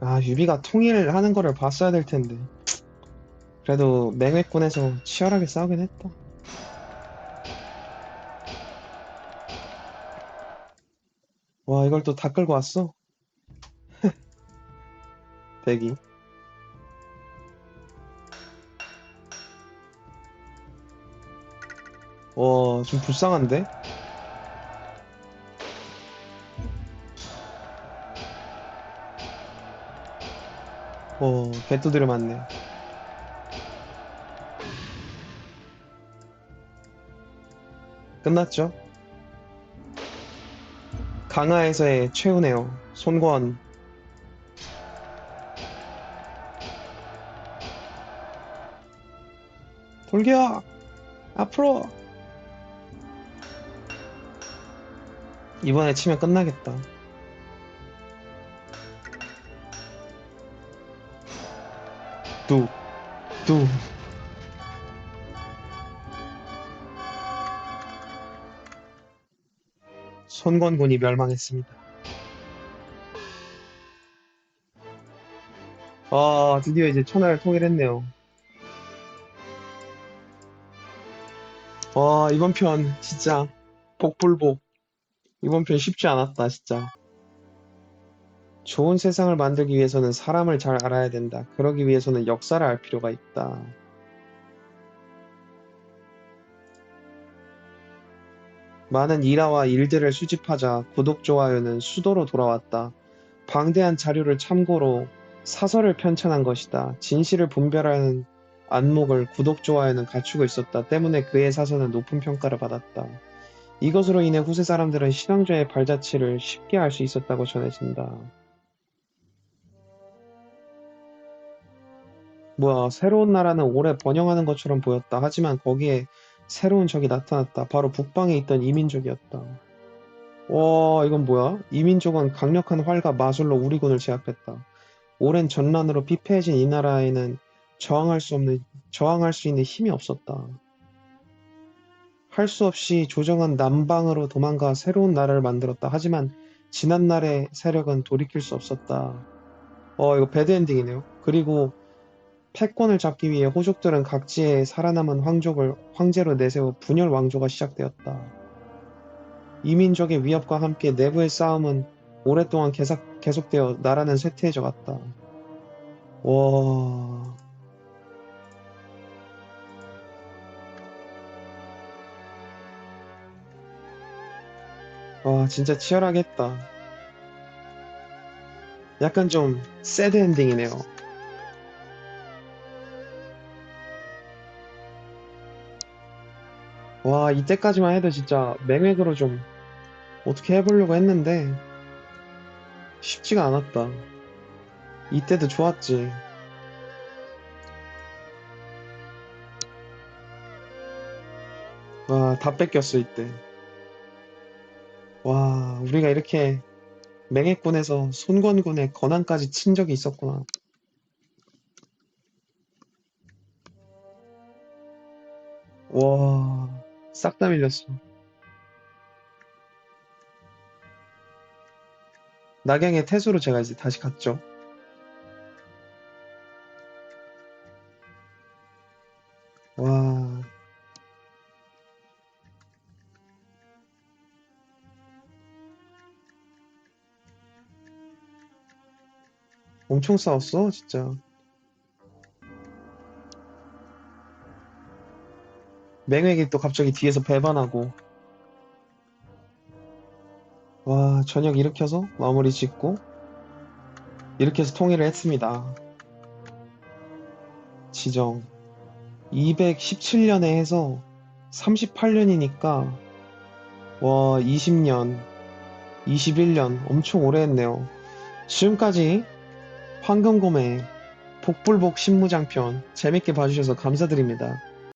아, 유비가 통일하는 거를 봤어야 될 텐데. 그래도 맹회꾼에서 치열하게 싸우긴 했다. 와, 이걸 또 다 끌고 왔어? 대기. 와, 좀 불쌍한데? 어, 개뚜들이 많네. 끝났죠? 강화에서의 최운해요. 손권. 돌격! 앞으로! 이번에 치면 끝나겠다. 뚝, 뚝. 손권군이 멸망했습니다. 아, 드디어 이제 천하를 통일했네요. 와, 이번 편 진짜 복불복. 이번 편 쉽지 않았다, 진짜. 좋은 세상을 만들기 위해서는 사람을 잘 알아야 된다. 그러기 위해서는 역사를 알 필요가 있다. 많은 일화와 일들을 수집하자 구독, 좋아요는 수도로 돌아왔다. 방대한 자료를 참고로 사설을 편찬한 것이다. 진실을 분별하는 안목을 구독, 좋아요는 갖추고 있었다. 때문에 그의 사설은 높은 평가를 받았다. 이것으로 인해 후세 사람들은 신앙조의 발자취를 쉽게 알 수 있었다고 전해진다. 뭐야, 새로운 나라는 오래 번영하는 것처럼 보였다. 하지만 거기에 새로운 적이 나타났다. 바로 북방에 있던 이민족이었다. 와, 이건 뭐야? 이민족은 강력한 활과 마술로 우리 군을 제압했다. 오랜 전란으로 피폐해진 이 나라에는 저항할 수 없는, 저항할 수 있는 힘이 없었다. 할 수 없이 조정한 남방으로 도망가 새로운 나라를 만들었다. 하지만 지난날의 세력은 돌이킬 수 없었다. 어, 이거 배드 엔딩이네요. 그리고 패권을 잡기 위해 호족들은 각지에 살아남은 황족을 황제로 내세워 분열 왕조가 시작되었다. 이민족의 위협과 함께 내부의 싸움은 오랫동안 계속, 계속되어 나라는 쇠퇴해져 갔다. 와. 와, 진짜 치열하게 했다. 약간 좀 새드 엔딩이네요. 와, 이때까지만 해도 진짜 맹획으로 좀 어떻게 해보려고 했는데 쉽지가 않았다. 이때도 좋았지. 와, 다 뺏겼어, 이때. 와, 우리가 이렇게 맹해군에서 손권군의 권한까지 친 적이 있었구나. 와, 싹 다 밀렸어. 낙양의 태수로 제가 이제 다시 갔죠. 와, 엄청 싸웠어, 진짜. 맹획이 또 갑자기 뒤에서 배반하고. 와, 저녁 일으켜서 마무리 짓고, 이렇게 해서 통일을 했습니다. 지정. 217년에 해서 38년이니까, 와, 20년, 21년, 엄청 오래 했네요. 지금까지 황금곰의 복불복 신무장편 재밌게 봐주셔서 감사드립니다.